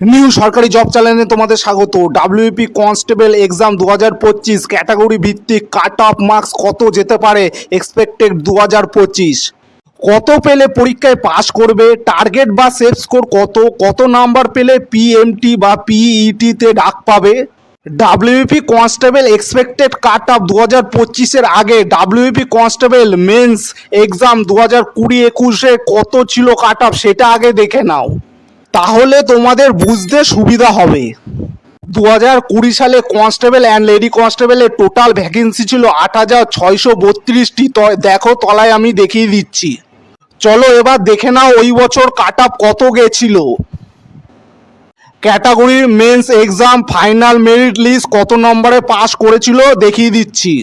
New সরকারি job চ্যানেলে তোমাদের স্বাগত। ডাব্লিউপি কনস্টেবল এক্সাম দু হাজার পঁচিশ ক্যাটাগরি ভিত্তিক কাট অফ মার্কস কত যেতে পারে? এক্সপেক্টেড দু হাজার পঁচিশ। কত পেলে পরীক্ষায় পাশ করবে? টার্গেট বা সেফ স্কোর কত? কত নাম্বার পেলে পিএমটি বা পিইটিতে ডাক পাবে? WP constable expected cut off দু হাজার পঁচিশের আগে ডাব্লিউপি কনস্টেবল মেন্স এক্সাম দু হাজার কুড়ি একুশে কত ছিল কাট অফ সেটা আগে দেখে নাও। তাহলে তোমাদের বুঝতে সুবিধা হবে। দু হাজার কুড়ি সালে কনস্টেবল অ্যান্ড লেডি কনস্টেবলের টোটাল ভ্যাকেন্সি ছিল আট হাজার ছয়শো বত্রিশটি। দেখো, তলায় আমি দেখিয়ে দিচ্ছি। চলো এবার দেখে নাও ওই বছর কাট আপ কত গেছিল। ক্যাটাগরির mains exam, final merit list কত নম্বরে পাস করেছিল, দেখিয়ে দিচ্ছি।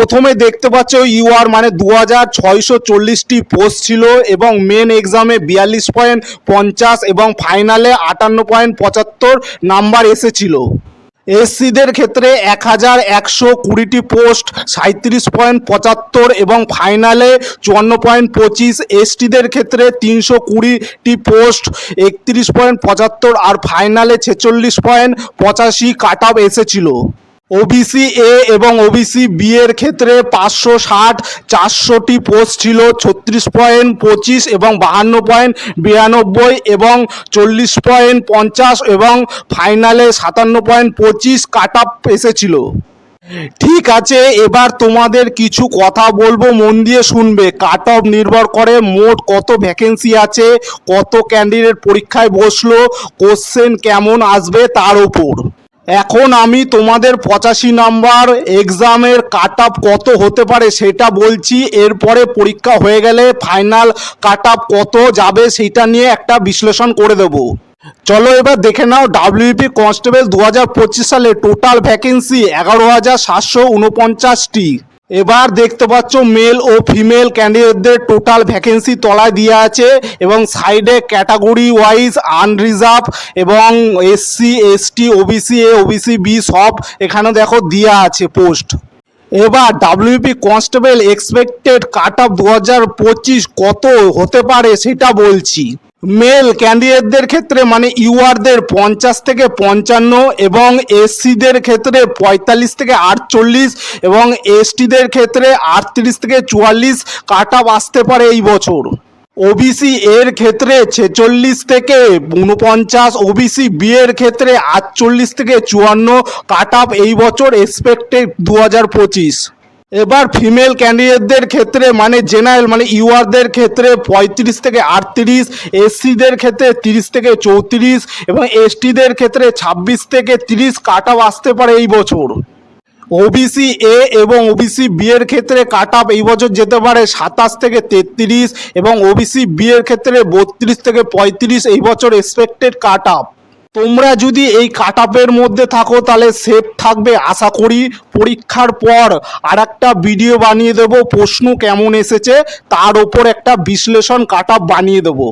প্রথমে দেখতে পাচ্ছ ইউআর মানে দু হাজার ছয়শো চল্লিশটি পোস্ট ছিল এবং মেন এক্সামে বিয়াল্লিশ পয়েন্ট পঞ্চাশ এবং ফাইনালে আটান্ন পয়েন্ট পঁচাত্তর নাম্বার এসেছিল। এসসিদের ক্ষেত্রে এক হাজার একশো কুড়িটি পোস্ট সাঁত্রিশ পয়েন্ট পঁচাত্তর এবং ফাইনালে চুয়ান্ন পয়েন্ট পঁচিশ। এসটিদের ক্ষেত্রে তিনশো কুড়িটি পোস্ট একত্রিশ পয়েন্ট পঁচাত্তর আর ফাইনালে ছেচল্লিশ পয়েন্ট পঁচাশি কাট অফ এসেছিল। ওবিসি এ এবং ওবিসি বি এর ক্ষেত্রে পাঁচশো ষাট, চারশোটি পোস্ট ছিল, ছত্রিশ পয়েন্ট পঁচিশ এবং বাহান্ন পয়েন্ট বিরানব্বই এবং চল্লিশ পয়েন্ট পঞ্চাশ এবং ফাইনালে সাতান্ন পয়েন্ট পঁচিশ কাট আপ এসেছিল। ঠিক আছে, এবার তোমাদের কিছু কথা বলব, মন দিয়ে শুনবে। কাট অফ নির্ভর করে মোট কত ভ্যাকেন্সি আছে, কত ক্যান্ডিডেট পরীক্ষায় বসল কোশ্চেন কেমন আসবে তার উপর। এখন আমি তোমাদের পঁচাশি নাম্বার এক্সামের কাট কত হতে পারে সেটা বলছি। এরপরে পরীক্ষা হয়ে গেলে ফাইনাল কাট কত যাবে সেটা নিয়ে একটা বিশ্লেষণ করে দেবো। চলো এবার দেখে নাও ডাব্লিউপি কনস্টেবল দু হাজার পঁচিশ সালে টোটাল ভ্যাকেন্সি এগারো হাজার সাতশো উনপঞ্চাশটি। এবার দেখতে পাচ্ছ মেল ও ফিমেল ক্যান্ডিডেটদের টোটাল ভ্যাকেন্সি তলায় দিয়ে আছে এবং সাইডে ক্যাটাগরি ওয়াইজ আনরিজার্ভ এবং SC ST OBC A OBC B সব এখানে দেখো দেওয়া আছে পোস্ট এবার WP constable expected cut off দু হাজার পঁচিশ কত হতে পারে সেটা বলছি। মেল ক্যান্ডিডেটদের ক্ষেত্রে মানে ইউআরদের পঞ্চাশ থেকে পঞ্চান্ন এবং এসসিদের ক্ষেত্রে পঁয়তাল্লিশ থেকে আটচল্লিশ এবং এসটিদের ক্ষেত্রে আটত্রিশ থেকে চুয়াল্লিশ কাট আসতে পারে এই বছর। ওবিসি এর ক্ষেত্রে ছেচল্লিশ থেকে উনপঞ্চাশ ওবিসি বি এর ক্ষেত্রে আটচল্লিশ থেকে চুয়ান্ন কাট অফ এই বছর এক্সপেক্টেড দু হাজার পঁচিশ। এবার ফিমেল ক্যান্ডিডেটদের ক্ষেত্রে মানে জেনারেল মানে ইউআরদের ক্ষেত্রে পঁয়ত্রিশ থেকে আটত্রিশ এসসিদের ক্ষেত্রে তিরিশ থেকে চৌত্রিশ এবং এসটিদের ক্ষেত্রে ছাব্বিশ থেকে তিরিশ কাট আসতে পারে এই বছর। ওবিসি এ এবং ওবিসি বি এর ক্ষেত্রে কাট আপ এই বছর যেতে পারে সাতাশ থেকে তেত্রিশ এবং ওবিসি বি এর ক্ষেত্রে বত্রিশ থেকে পঁয়ত্রিশ এই বছর এক্সপেক্টেড কাট আপ তোমরা যদি এই কাটআপের মধ্যে থাকো, তাহলে সেফ থাকবে। আশা করি পরীক্ষার পর আর একটা ভিডিও বানিয়ে দেবো। প্রশ্ন কেমন এসেছে, তার ওপর একটা বিশ্লেষণ কাটাপ বানিয়ে দেবো।